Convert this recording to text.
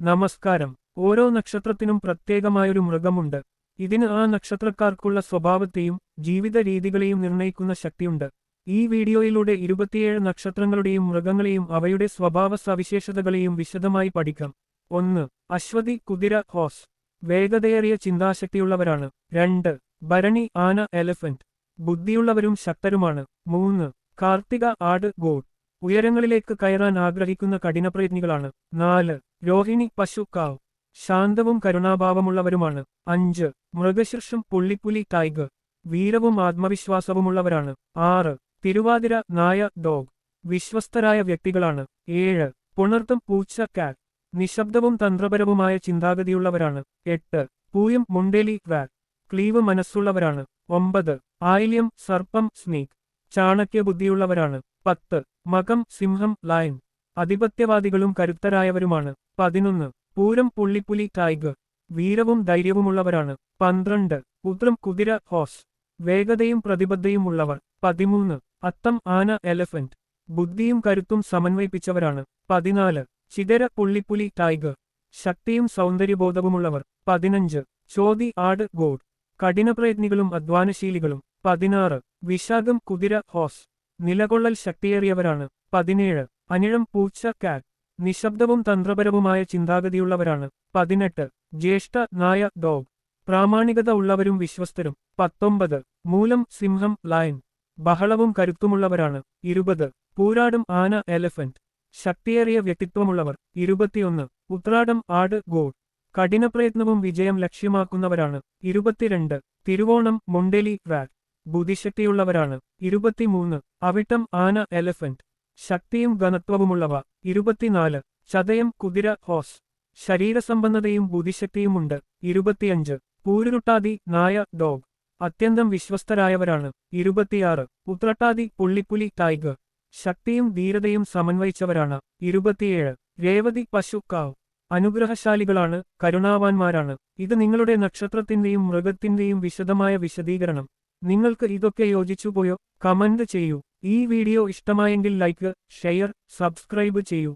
നമസ്കാരം. ഓരോ നക്ഷത്രത്തിനും പ്രത്യേകമായൊരു മൃഗമുണ്ട്. ഇതിന് ആ നക്ഷത്രക്കാർക്കുള്ള സ്വഭാവത്തെയും ജീവിത രീതികളെയും നിർണയിക്കുന്ന ശക്തിയുണ്ട്. ഈ വീഡിയോയിലൂടെ ഇരുപത്തിയേഴ് നക്ഷത്രങ്ങളുടെയും മൃഗങ്ങളെയും അവയുടെ സ്വഭാവ സവിശേഷതകളെയും വിശദമായി പഠിക്കാം. ഒന്ന് അശ്വതി കുതിര ഹോസ്. വേഗതയേറിയ ചിന്താശക്തിയുള്ളവരാണ്. രണ്ട് ഭരണി ആന എലഫന്റ്. ബുദ്ധിയുള്ളവരും ശക്തരുമാണ്. മൂന്ന് കാർത്തിക ആട് ഗോഡ് ഉയരങ്ങളിലേക്ക് കയറാൻ ആഗ്രഹിക്കുന്ന കഠിനപ്രയത്നികളാണ്. നാല് രോഹിണി പശു കാവ് ശാന്തവും കരുണാഭാവമുള്ളവരുമാണ്. അഞ്ച്. മൃഗശീർഷം പുള്ളിപ്പുലി ടൈഗർ. വീരവും ആത്മവിശ്വാസവുമുള്ളവരാണ്. ആറ്. തിരുവാതിര നായ ഡോഗ്. വിശ്വസ്തരായ വ്യക്തികളാണ്. ഏഴ്. പുണർത്തും പൂച്ച കാറ്റ്. നിശബ്ദവും തന്ത്രപരവുമായ ചിന്താഗതിയുള്ളവരാണ്. എട്ട്. പൂയം മുണ്ടേലി വാറ്റ് ക്ലീവ് മനസ്സുള്ളവരാണ്. ഒമ്പത്. ആയില്യം സർപ്പം സ്നീക് ചാണക്യ ബുദ്ധിയുള്ളവരാണ് പത്ത്. മകം സിംഹം ലയൺ. അധിപത്യവാദികളും കരുത്തരായവരുമാണ്. പതിനൊന്ന്. പൂരം പുള്ളിപ്പുലി ടൈഗർ വീരവും ധൈര്യവുമുള്ളവരാണ്. പന്ത്രണ്ട്. ഉത്രം കുതിര ഹോസ്. വേഗതയും പ്രതിബദ്ധയും ഉള്ളവർ. പതിമൂന്ന്. അത്തം ആന എലഫന്റ്. ബുദ്ധിയും കരുത്തും സമന്വയിപ്പിച്ചവരാണ്. പതിനാല്. ചിതര പുള്ളിപ്പുലി ടൈഗർ ശക്തിയും സൗന്ദര്യബോധവുമുള്ളവർ. പതിനഞ്ച്. ചോതി ആട് ഗോഡ്. കഠിനപ്രയത്നികളും അധ്വാനശീലികളും. പതിനാറ്. വിശാഖം കുതിര ഹോസ്. നിലകൊള്ളൽ ശക്തിയേറിയവരാണ്. പതിനേഴ്. അനിഴം പൂച്ച കാറ്റ് നിശബ്ദവും തന്ത്രപരവുമായ ചിന്താഗതിയുള്ളവരാണ്. പതിനെട്ട്. ജ്യേഷ്ഠ നായ ഡോഗ് പ്രാമാണികത ഉള്ളവരും വിശ്വസ്തരും. പത്തൊമ്പത്. മൂലം സിംഹം ലയൻ ബഹളവും കരുത്തുമുള്ളവരാണ്. ഇരുപത്. പൂരാടും ആന എലഫന്റ് ശക്തിയേറിയ വ്യക്തിത്വമുള്ളവർ. ഇരുപത്തിയൊന്ന്. ഉത്രാടം ആട് ഗോഡ് കഠിനപ്രയത്നവും വിജയം ലക്ഷ്യമാക്കുന്നവരാണ്. ഇരുപത്തിരണ്ട്. തിരുവോണം മൊണ്ടേലി റാറ്റ് ബുദ്ധിശക്തിയുള്ളവരാണ്. ഇരുപത്തിമൂന്ന്. അവിട്ടം ആന എലഫന്റ് ശക്തിയും ഘനത്വവുമുള്ളവ. ഇരുപത്തിനാല്. ചതയം കുതിര ഹോസ്. ശരീരസംബന്ധതയും ബുദ്ധിശക്തിയുമുണ്ട്. ഇരുപത്തിയഞ്ച്. പൂരുരുട്ടാതി നായ ഡോഗ്. അത്യന്തം വിശ്വസ്തരായവരാണ്. ഇരുപത്തിയാറ്. ഉത്രട്ടാതി പുള്ളിപ്പുലി ടൈഗർ. ശക്തിയും ധീരതയും സമന്വയിച്ചവരാണ്. ഇരുപത്തിയേഴ്. രേവതി പശു കാവ്. അനുഗ്രഹശാലികളാണ്. കരുണാവാന്മാരാണ്. ഇത് നിങ്ങളുടെ നക്ഷത്രത്തിന്റെയും മൃഗത്തിന്റെയും വിശദമായ വിശദീകരണം. നിങ്ങൾക്ക് ഇതൊക്കെ യോജിച്ചുപോയോ? കമന്റ് ചെയ്യൂ. ഈ വീഡിയോ ഇഷ്ടമായെങ്കിൽ ലൈക്ക് ഷെയർ സബ്സ്ക്രൈബ് ചെയ്യൂ.